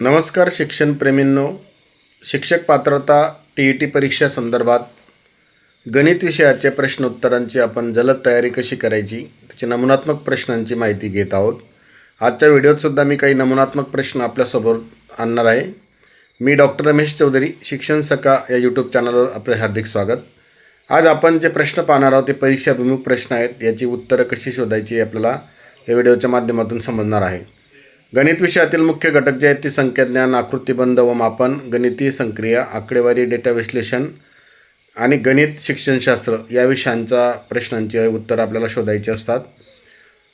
नमस्कार शिक्षणप्रेमींनो. शिक्षक पात्रता टी ई टी परीक्षा संदर्भात गणित विषयाच्या प्रश्नोत्तरांची आपण जलद तयारी कशी करायची त्याची नमुनात्मक प्रश्नांची माहिती घेत आहोत. आजच्या व्हिडिओतसुद्धा मी काही नमुनात्मक प्रश्न आपल्यासमोर आणणार आहे. मी डॉक्टर रमेश चौधरी शिक्षण सका या यूट्यूब चॅनलवर आपले हार्दिक स्वागत. आज आपण जे प्रश्न पाहणार आहोत ते परीक्षाभिमुख प्रश्न आहेत. याची उत्तरं कशी शोधायची आपल्याला या व्हिडिओच्या माध्यमातून समजणार आहे. गणित विषयातील मुख्य घटक जे आहेत ते संख्याज्ञान आकृतीबंध व मापन गणितीय संक्रिया आकडेवारी डेटा विश्लेषण आणि गणित शिक्षणशास्त्र या विषयांचा प्रश्नांची उत्तर आपल्याला शोधायची असतात.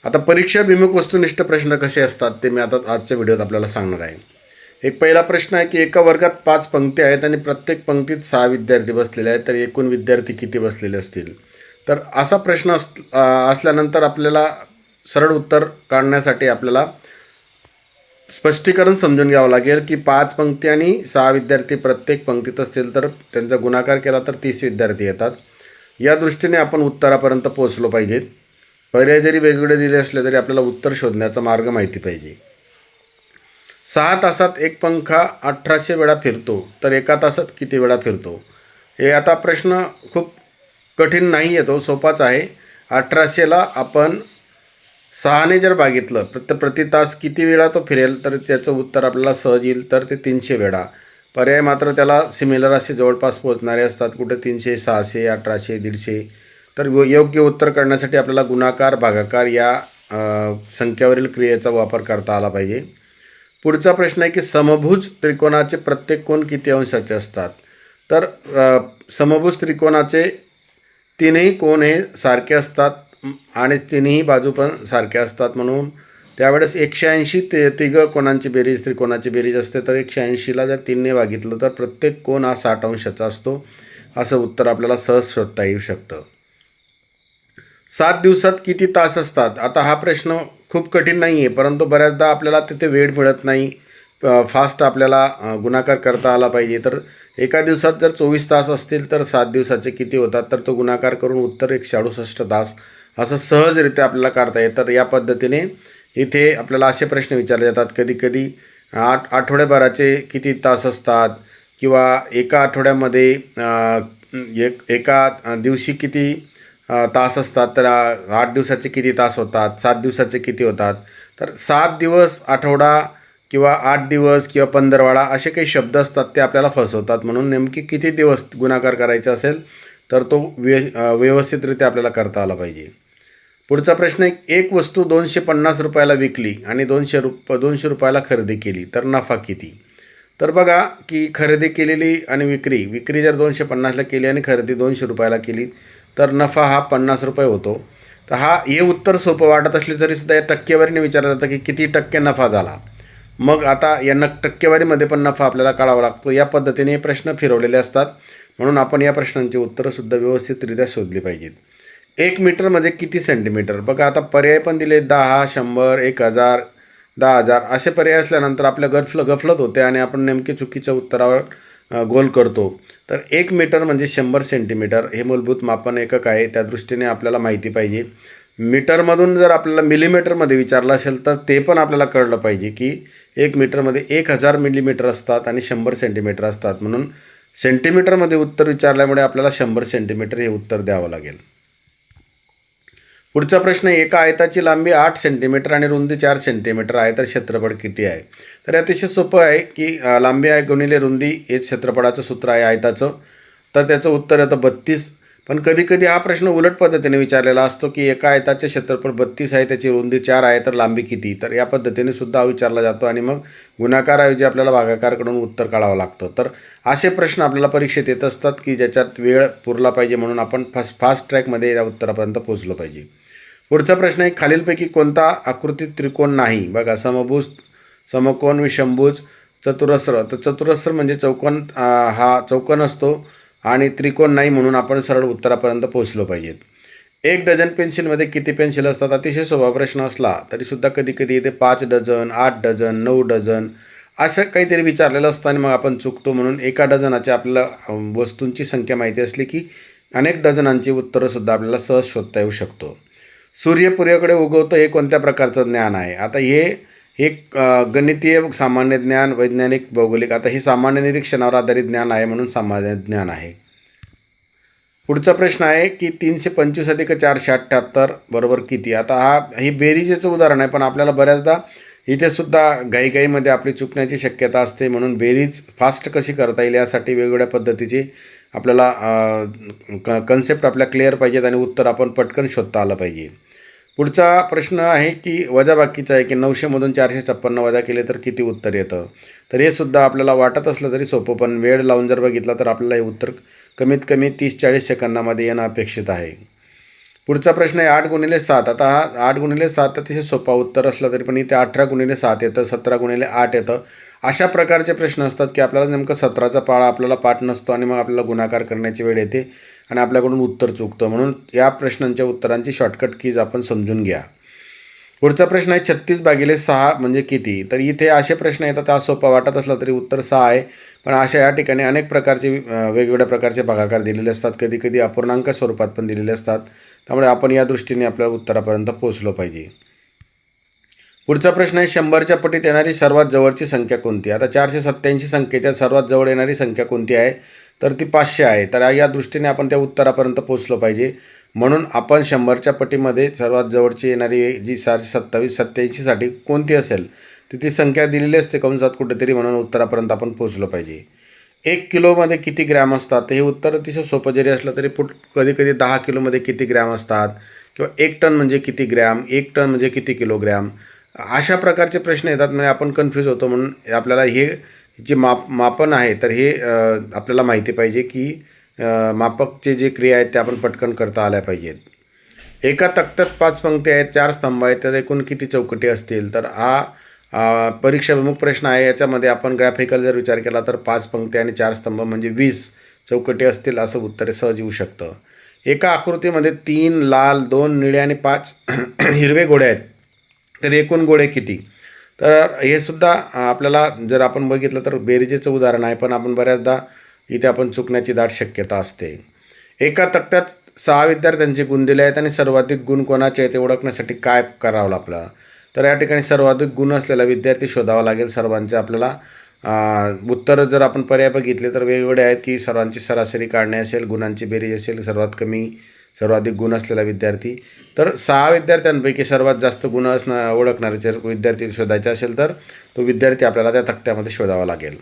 आता परीक्षाभिमुख वस्तुनिष्ठ प्रश्न कसे असतात ते मी आता आजच्या व्हिडिओत आपल्याला सांगणार आहे. एक पहिला प्रश्न आहे की एका वर्गात पाच पंक्ती आहेत आणि प्रत्येक पंक्तीत सहा विद्यार्थी बसलेले आहेत तर एकूण विद्यार्थी किती बसलेले असतील? तर असा प्रश्न अस असल्यानंतर आपल्याला सरळ उत्तर काढण्यासाठी आपल्याला स्पष्टीकरण समजून घ्यावं लागेल की पाच पंक्ती आणि सहा विद्यार्थी प्रत्येक पंक्तीत असतील तर त्यांचा गुणाकार केला तर तीस विद्यार्थी येतात. या दृष्टीने आपण उत्तरापर्यंत पोहोचलो पाहिजेत. पर्याय जरी वेगवेगळे दिले असले तरी आपल्याला उत्तर शोधण्याचा मार्ग माहिती पाहिजे. सहा तासात एक पंखा अठराशे वेळा फिरतो तर एका तासात किती वेळा फिरतो? हे आता प्रश्न खूप कठीण नाही येतो सोपाच आहे. अठराशेला आपण सहाने जर बघितलं प्रत प्रति तास किती वेळा तो फिरेल तर त्याचं उत्तर आपल्याला सहज येईल तर ते तीनशे वेळा. पर्याय मात्र त्याला सिमिलर असे जवळपास पोचणारे असतात कुठे तीनशे सहाशे अठराशे दीडशे. तर योग्य उत्तर करण्यासाठी आपल्याला गुणाकार भागाकार या संख्यावरील क्रियेचा वापर करता आला पाहिजे. पुढचा प्रश्न आहे की समभुज त्रिकोणाचे प्रत्येक कोण किती अंशाचे असतात? तर समभुज त्रिकोणाचे तीनही कोण हे सारखे असतात आणि तिन्ही बाजू पण सारख्या असतात म्हणून. त्यावेळेस एकशे ऐंशी ते तिघं कोणांची बेरीज त्रिकोणाची बेरीज असते तर एकशे ऐंशीला जर तीनने भागितलं तर प्रत्येक कोण हा साठ अंशाचा असतो असं उत्तर आपल्याला सहज शोधता येऊ शकतं. सात दिवसात किती तास असतात? आता हा प्रश्न खूप कठीण नाही आहे परंतु बऱ्याचदा आपल्याला तिथे वेळ मिळत नाही. फास्ट आपल्याला गुणाकार करता आला पाहिजे. तर एका दिवसात जर चोवीस तास असतील तर सात दिवसाचे किती होतात? तर तो गुणाकार करून उत्तर एकशे अडुसष्ट तास असं सहजरित्या आपल्याला काढता येतं. तर या पद्धतीने इथे आपल्याला असे प्रश्न विचारले जातात. कधी कधी आठ आठवड्याभराचे किती तास असतात? किंवा एका आठवड्यामध्ये एक एका दिवशी किती तास असतात? तर आठ दिवसाचे किती तास होतात? सात दिवसाचे किती होतात? तर सात दिवस आठवडा किंवा आठ दिवस किंवा पंधरवाडा असे काही शब्द असतात ते आपल्याला फसवतात. म्हणून नेमकी किती दिवस गुणाकार करायचा असेल तर तो व्य व्यवस्थितरित्या आपल्याला करता आला पाहिजे. पुढचा प्रश्न आहे एक वस्तू दोनशे पन्नास रुपयाला विकली आणि दोनशे रुप दोनशे रुपयाला खरेदी केली तर नफा किती? तर बघा की खरेदी केलेली आणि विक्री विक्री जर दोनशे पन्नासला केली आणि खरेदी दोनशे रुपयाला केली तर नफा हा पन्नास रुपये होतो. तर हा हे उत्तर सोपं वाटत असले तरी सुद्धा या टक्केवारीने विचारलं जातं की किती टक्के नफा झाला? मग आता या न टक्केवारीमध्ये पण नफा आपल्याला काढावा लागतो. या पद्धतीने हे प्रश्न फिरवलेले असतात. म्हणून आपण या प्रश्नांची उत्तरंसुद्धा व्यवस्थितरित्या शोधली पाहिजेत. एक मीटरमध्ये म्हणजे किती सेंटीमीटर बघा आता पर्याय पण दिले दहा शंभर एक हजार दहा हजार. असे पर्याय असल्यानंतर आपल्या गफल गफलत होते आणि आपण नेमके चुकीच्या उत्तरावर गोल करतो. तर एक मीटर म्हणजे शंभर सेंटीमीटर हे मूलभूत मापन एकक आहे. त्या दृष्टीने आपल्याला माहिती पाहिजे. मीटरमधून जर आपल्याला मिलीमीटरमध्ये विचारलं असेल तर ते पण आपल्याला कळलं पाहिजे की एक मीटरमध्ये एक हजार मिलीमीटर असतात आणि शंभर सेंटीमीटर असतात. म्हणून सेंटीमीटरमध्ये उत्तर विचारल्यामुळे आपल्याला शंभर सेंटीमीटर हे उत्तर द्यावं लागेल. पुढचा प्रश्न एका आयताची लांबी आठ सेंटीमीटर आणि रुंदी चार सेंटीमीटर आहे तर क्षेत्रफळ किती आहे? तर अतिशय सोपं आहे की लांबी आहे गुणिले रुंदी हे क्षेत्रफळाचं सूत्र आहे आयताचं. तर त्याचं उत्तर येतं बत्तीस. पण कधीकधी हा प्रश्न उलट पद्धतीने विचारलेला असतो की एका आयताचे क्षेत्रफळ बत्तीस आहे त्याची रुंदी चार आहे तर लांबी किती? तर या पद्धतीने सुद्धा हा विचारला जातो आणि मग गुणाकाराऐवजी आपल्याला भागाकारकडून उत्तर काढावं लागतं. तर असे प्रश्न आपल्याला परीक्षेत येत असतात की ज्याच्यात वेळ पुरला पाहिजे म्हणून आपण फास्ट फास्ट ट्रॅकमध्ये या उत्तरापर्यंत पोचलो पाहिजे. पुढचा प्रश्न आहे खालीलपैकी कोणता आकृती त्रिकोण नाही? बघा समभुज समकोण विषंभुज चतुरस्र. तर चतुरस्र म्हणजे चौकोन हा चौकोन असतो आणि त्रिकोण नाही म्हणून आपण सरळ उत्तरापर्यंत पोहोचलो पाहिजेत. एक डझन पेन्सिलमध्ये किती पेन्सिल असतात? अतिशय सोपा प्रश्न असला तरीसुद्धा कधी कधी येते पाच डझन आठ डझन नऊ डझन असं काहीतरी विचारलेलं असतं आणि मग आपण चुकतो म्हणून एका डझनाची आपल्याला वस्तूंची संख्या माहिती असली की अनेक डझनांची उत्तरंसुद्धा आपल्याला सहज शोधता येऊ शकतो. सूर्य पूर्वेकडे हे कोणत्या प्रकारचं ज्ञान आहे? आता हे हे गणितीय सामान्य ज्ञान वैज्ञानिक भौगोलिक आता हे सामान्य निरीक्षणावर आधारित ज्ञान आहे म्हणून सामान्य ज्ञान आहे. पुढचा प्रश्न आहे की तीनशे पंचवीस अधिक चारशे अठ्ठ्याहत्तर बरोबर किती? आता हा ही बेरीजेचं उदाहरण आहे पण आपल्याला बऱ्याचदा इथे सुद्धा घाईघाईमध्ये आपली चुकण्याची शक्यता असते म्हणून बेरीज फास्ट कशी करता येईल यासाठी वेगवेगळ्या पद्धतीची आपल्याला क कन्सेप्ट आपल्या क्लिअर पाहिजेत आणि उत्तर आपण पटकन शोधता आलं पाहिजे. पुढचा प्रश्न आहे की वजाबाकीचा आहे की नऊशेमधून चारशे छप्पन्न वजा केले तर किती उत्तर येतं? तर हे सुद्धा आपल्याला वाटत असलं तरी सोपं पण वेळ लावून जर बघितला तर आपल्याला हे उत्तर कमीत कमी तीस चाळीस सेकंदामध्ये येणं अपेक्षित आहे. पुढचा प्रश्न आहे आठ गुणिले सात. आता हा आठ गुणिले सात अतिशय सोपा उत्तर असलं तरी पण इथे अठरा गुणिले सात येतं सतरा गुणिले आठ येतं. अशा प्रकारचे प्रश्न असतात की आपल्याला नेमकं सतराचा पाळा आपल्याला पाठ नसतो आणि मग आपल्याला गुणाकार करण्याची वेळ येते. आणि आपल्याकडून उत्तर चुकतं. म्हणून या प्रश्नांच्या उत्तरांची शॉर्टकट कीज आपण समजून घ्या. पुढचा प्रश्न आहे छत्तीस भागिले सहा म्हणजे किती? तर इथे असे प्रश्न येतात हा सोपा वाटत असला तरी उत्तर सहा आहे. पण अशा या ठिकाणी अनेक प्रकारचे वेगवेगळ्या प्रकारचे भागाकार दिलेले असतात. कधी कधी अपूर्णांक स्वरूपात पण दिलेले असतात. त्यामुळे आपण या दृष्टीने आपल्या उत्तरापर्यंत पोहोचलो पाहिजे. पुढचा प्रश्न आहे शंभरच्या पटीत येणारी सर्वात जवळची संख्या कोणती? आता चारशे सत्त्याऐंशी संख्येच्या सर्वात जवळ येणारी संख्या कोणती आहे? तर ती पाचशे आहे. तर या दृष्टीने आपण त्या उत्तरापर्यंत पोचलो पाहिजे. म्हणून आपण शंभरच्या पटीमध्ये सर्वात जवळची येणारी जी सा सत्तावीस सत्त्याऐंशीसाठी कोणती असेल तर ती संख्या दिलेली असते कंसात कुठेतरी म्हणून उत्तरापर्यंत आपण पोचलो पाहिजे. एक किलोमध्ये किती ग्रॅम असतात हे उत्तर अतिशय सोपं जरी असलं तरी पुट कधी कधी दहा किलोमध्ये किती ग्रॅम असतात किंवा एक टन म्हणजे किती ग्रॅम एक टन म्हणजे किती किलोग्रॅम अशा प्रकारचे प्रश्न येतात. म्हणजे आपण कन्फ्यूज होतो म्हणून आपल्याला हे जे माप मापन आहे तर हे आपल्याला माहिती पाहिजे की मापकचे जे क्रिया आहेत त्या आपण पटकन करता आल्या पाहिजेत. एका तक्त्यात पाच पंक्ती आहेत चार स्तंभ आहेत त्यात एकूण किती चौकटी असतील? तर हा परीक्षा परीक्षाभिमुख प्रश्न आहे. याच्यामध्ये आपण ग्राफिकल जर विचार केला तर पाच पंक्ती आणि चार स्तंभ म्हणजे वीस चौकटी असतील असं उत्तर सहज येऊ शकतं. एका आकृतीमध्ये तीन लाल दोन निळे आणि पाच हिरवे गोळे आहेत. तर एकूण गोळे किती? तर हे सुद्धा आपल्याला जर आपण बघितलं तर बेरीजेचं उदाहरण आहे पण आपण बऱ्याचदा इथे आपण चुकण्याची दाट शक्यता असते. एका तक्त्यात सहा विद्यार्थ्यांचे गुण दिले आहेत आणि सर्वाधिक गुण कोणाचे आहेत ते ओळखण्यासाठी काय करावं आपल्याला तर या ठिकाणी सर्वाधिक गुण असलेला विद्यार्थी शोधावा लागेल सर्वांचे. आपल्याला उत्तर जर आपण पर्याय बघितले तर वेगवेगळे आहेत की सर्वांची सरासरी काढणे असेल गुणांची बेरीज असेल सर्वात कमी सर्वाधिक गुण असलेला विद्यार्थी. तर सहा विद्यार्थ्यांपैकी सर्वात जास्त गुण असणं ओळखणारे जर विद्यार्थी शोधायचा असेल तर तो विद्यार्थी आपल्याला त्या तक्त्यामध्ये शोधावा लागेल.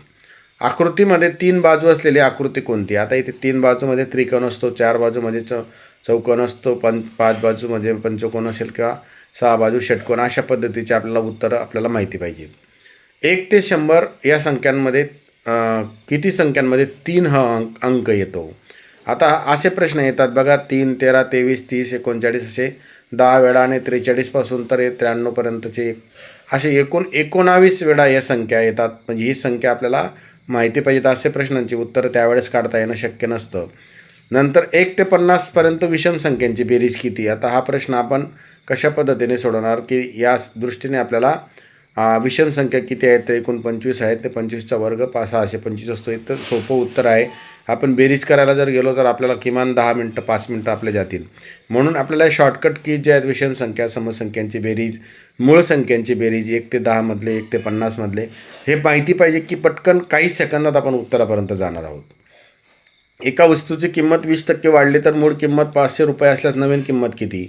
आकृतीमध्ये तीन बाजू असलेली आकृती कोणती? आता इथे तीन बाजूमध्ये त्रिकोण असतो चार बाजूमध्ये च चौकोन असतो पं पाच बाजूमध्ये पंचकोन असेल किंवा सहा बाजू षटकोन अशा पद्धतीचे आपल्याला उत्तरं आपल्याला माहिती पाहिजे. एक ते शंभर या संख्यांमध्ये किती संख्यांमध्ये तीन हा अंक अंक येतो? आता असे प्रश्न येतात. बघा तीन तेरा तेवीस तीस एकोणचाळीस असे दहा वेळा आणि त्रेचाळीसपासून तर त्र्याण्णवपर्यंतचे असे एकूण एकोणावीस वेळा या संख्या येतात. म्हणजे ही संख्या आपल्याला माहिती पाहिजेत असे प्रश्नांची उत्तरं त्यावेळेस काढता येणं शक्य नसतं. नंतर एक ते पन्नासपर्यंत विषम संख्यांची बेरीज किती? आता हा प्रश्न आपण कशा पद्धतीने सोडवणार? की या दृष्टीने आपल्याला विषम संख्या किती आहेत? ते एकूण पंचवीस आहेत. ते पंचवीसचा वर्ग पाच सहाशे पंचवीस असतो. इथं सोपं उत्तर आहे. आपण बेरीज करायला जर गेलो तर आपल्याला किमान दहा मिनटं पाच मिनटं आपले जातील. म्हणून आपल्याला शॉर्टकट की जे आहेत विषम संख्या समसंख्यांची बेरीज मूळ संख्यांची बेरीज एक ते दहामधले एक ते पन्नासमधले हे माहिती पाहिजे की पटकन काही सेकंदात आपण उत्तरापर्यंत जाणार आहोत. एका वस्तूची किंमत वीस टक्के वाढली तर मूळ किंमत पाचशे रुपये असल्यास नवीन किंमत किती?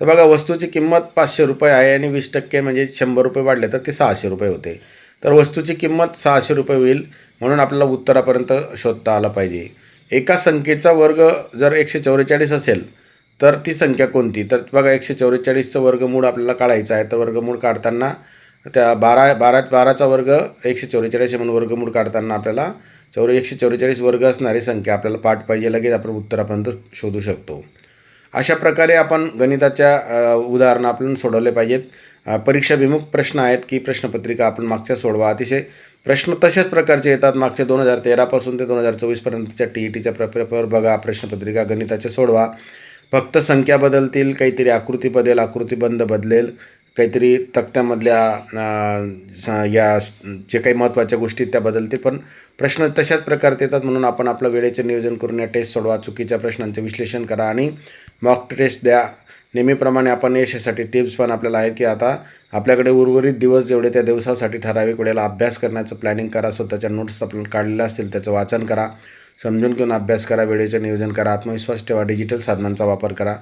तर बघा वस्तूची किंमत पाचशे रुपये आहे आणि वीस टक्के म्हणजे शंभर रुपये वाढले तर ते सहाशे रुपये होते. तर वस्तूची किंमत सहाशे रुपये होईल म्हणून आपल्याला उत्तरापर्यंत शोधता आला पाहिजे. एका संख्येचा वर्ग जर एकशे चौवेचाळीस असेल तर ती संख्या कोणती? तर बघा एकशे चौवेचाळीसचं वर्गमूळ आपल्याला काढायचं आहे. तर वर्गमूळ काढताना त्या बारा बारा बाराचा वर्ग एकशे चौवेचाळीस म्हणून वर्गमूळ काढताना आपल्याला चौरे एकशे चौवेचाळीस वर्ग असणारी संख्या आपल्याला पाठ पाहिजे. लगेच आपण उत्तरापर्यंत शोधू शकतो. अशा प्रकारे आपण गणिताच्या उदाहरणं आपण सोडवले पाहिजेत. परीक्षाभिमुख प्रश्न आहेत की प्रश्नपत्रिका आपण मागच्या सोडवा. अतिशय प्रश्न तशाच प्रकारचे येतात. मागच्या दोन हजार तेरापासून ते दोन हजार चोवीसपर्यंतच्या टी ई टीच्या प्रपेपर बघा प्रश्नपत्रिका गणिताचे सोडवा. फक्त संख्या बदलतील काहीतरी आकृती बदलेल आकृतीबंध बदलेल काहीतरी तक्त्यामधल्या स- या जे काही महत्त्वाच्या गोष्टी त्या बदलतील. पण प्रश्न तशाच प्रकारचे येतात म्हणून आपण आपलं वेळेचे नियोजन करून या टेस्ट सोडवा. चुकीच्या प्रश्नांचे विश्लेषण करा आणि मॉक टेस्ट द्या. नेहमीप्रमाणे आपण यशासाठी टिप्स पण आपल्याला आहेत की आता आपल्याकडे उर्वरित दिवस जेवढे त्या दिवसासाठी ठराविक वेळेला अभ्यास करण्याचं प्लॅनिंग करा स्वतःच्या नोट्स आपण काढलेल्या असतील त्याचं वाचन करा समजून घेऊन अभ्यास करा वेळेचं नियोजन करा आत्मविश्वास ठेवा डिजिटल साधनांचा वापर करा.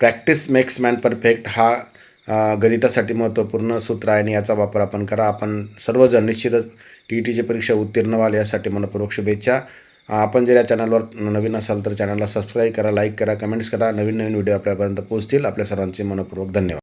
प्रॅक्टिस मेक्स मॅन परफेक्ट हा गणितासाठी महत्त्वपूर्ण सूत्र आहे आणि याचा वापर आपण करा. आपण सर्वजण निश्चितच टी ई टीची परीक्षा उत्तीर्ण व्हाल यासाठी मनपूर्वक शुभेच्छा. आपण जर या चॅनलवर नवीन असाल तर चॅनलला सबस्क्राईब करा लाईक करा कमेंट्स करा. नवीन नवीन व्हिडिओ आपल्यापर्यंत पोहोचतील. आपल्या सर्वांचे मनपूर्वक धन्यवाद.